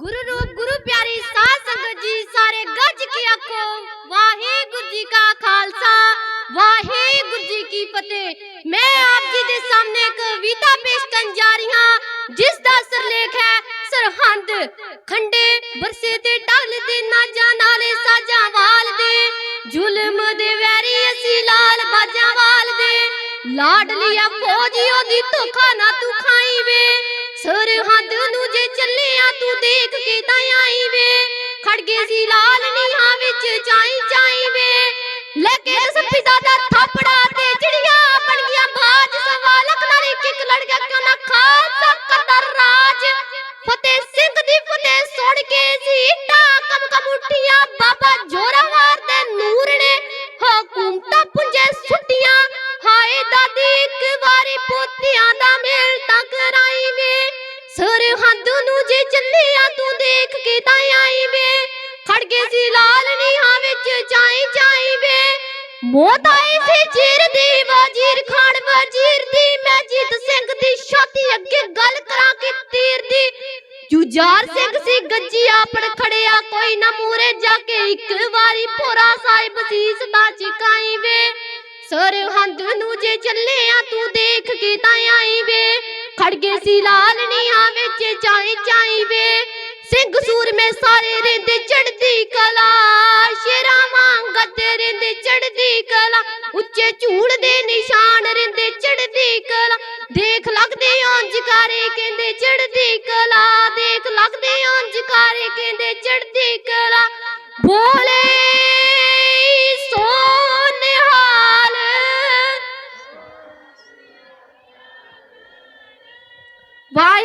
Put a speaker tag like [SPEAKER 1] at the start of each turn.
[SPEAKER 1] ਗੁਰੂ ਰੂਪ, ਗੁਰੂ ਪਿਆਰੀ ਸਾਧ ਸੰਗਤ ਜੀ, ਸਾਰੇ ਗੱਜ ਕੇ ਆਖੋ, ਵਾਹਿਗੁਰੂ ਜੀ ਕਾ ਖਾਲਸਾ, ਵਾਹਿਗੁਰੂ ਜੀ ਕੀ ਫਤਿਹ। ਮੈਂ ਆਪ ਜੀ ਦੇ ਸਾਹਮਣੇ ਇੱਕ ਕਵਿਤਾ ਪੇਸ਼ ਕਰਨ ਜਾ ਰਹੀ ਹਾਂ, ਜਿਸ ਦਾ ਸਿਰਲੇਖ ਹੈ, ਸਰਹੰਦ ਖੰਡੇ ਬਰਸੇ ਤੇ ਢਲ ਦੇ ਨਾਜਾਂ ਨਾਲੇ ਸਾਜਾਂ ਵਾਲ ਦੇ। ਜ਼ੁਲਮ ਦੇ ਵੈਰੀ ਅਸੀਂ ਲਾਲ ਬਾਜਾਂ ਵਾਲ ਦੇ। ਲਾਡਲੀਆ ਫੌਜੀ, ਉਹਦੀ ਧੋਖਾ ਨਾ ਤੂੰ ਖਾਈ ਵੇ ਸਰਹੰਦ ਨੂੰ ਜੇ ਚੱਲਿਆ ਤੂੰ ਦੇਖ ਕੇ ਤਾਂ ਆਈ ਵੇ। ਖੜਗੇ ਸੀ ਲਾਲ ਨੀਹਾਂ ਵਿੱਚ, ਚਾਈ ਚਾਈ ਵੇ। ਲੱਗੇ ਸਫੀਦਾ ਦਾ ਥਾਪੜਾ ਤੇ, ਚਿੜੀਆਂ ਬਣ ਗਿਆ ਬਾਜ। ਸਵਾਲਕ ਨਾਲ ਇੱਕ ਇੱਕ ਲੜ ਗਿਆ, ਕਿਉਂ ਨਾ ਖਾਲਸਾ ਕਦਰ ਰਾਜ। ਫਤਿਹ ਸਿੰਘ ਦੀ ਫਤਿਹ ਸੁਣ ਕੇ ਸੀ ਕਮ ਕਮ ਉੱਠੀਆਂ। ਬਾਬਾ ਜੋਰਾਵਰ ਦੇ ਨੂਰ ਨੇ ਹਕੂਮਤਾਂ ਪੁੰਜੇ ਸੁੱਟੀਆਂ। ਹਾਏ ਦਾਦੀ, ਇੱਕ ਵਾਰੀ ਪੋਤਿਆਂ ਸਰਹੰਦ ਨੂੰ ਜੇ ਚੱਲਿਆ ਤੂੰ ਦੇਖ ਕੇ ਤਾਂ ਆਈ ਵੇ। ਖੜ ਗਏ ਸੀ ਲਾਲ ਨੀਹਾਂ ਵਿੱਚ ਚਾਈ ਚਾਈ ਵੇ। ਮੌਤ ਆਈ ਸੀ ਜੀਰ ਦੀ, ਵਜ਼ੀਰ ਖਾਨ ਵਜ਼ੀਰ ਦੀ ਮੈਂ ਜੀਤ ਸਿੰਘ ਦੀ, ਛਾਤੀ ਅੱਗੇ ਗੱਲ ਕਰਾਂ ਕਿ ਤੀਰ ਦੀ। ਜੁਝਾਰ ਸਿੰਘ ਸੀ ਗੱਜੀ ਆਪਣ ਖੜਿਆ, ਕੋਈ ਨਾ ਮੂਰੇ ਜਾ ਕੇ ਇੱਕ ਵਾਰੀ ਭੋਰਾ ਸਾਹਿਬ ਸੀਸ ਦਾ ਚਿਕਾਈ ਵੇ। ਸਰਹੰਦ ਨੂੰ ਜੇ ਚੱਲਿਆ ਤੂੰ ਦੇਖ ਕੇ ਤਾਂ ਆਈ ਵੇ। ਖੜ ਗਏ ਸੀ ਲਾਲ ਨੀਹਾਂ ਵਿੱਚ ਜਾਣੀ ਚਾਹੀਵੇ ਸਿੰਘ ਸੂਰਮੇ ਸਾਰੇ ਰਹਿੰਦੇ ਚੜਦੀ ਕਲਾ। ਸ਼ੇਰਾਂ ਵਾਂਗ ਗੱਦੇ ਰਹਿੰਦੇ ਚੜਦੀ ਕਲਾ। ਉੱਚੇ ਝੂੜ ਦੇ ਨਿਸ਼ਾਨ ਰਹਿੰਦੇ ਚੜਦੀ ਕਲਾ। ਦੇਖ ਲੱਗਦੇ ਆਂ ਜਕਾਰੇ ਕਹਿੰਦੇ ਚੜਦੀ ਕਲਾ। ਦੇਖ ਲੱਗਦੇ ਆਂ ਜਕਾਰੇ ਕਹਿੰਦੇ ਚੜਦੀ ਕਲਾ। ਬੋਲੇ ਸੋਨਿਹਾਲ। ਵਾਹਿ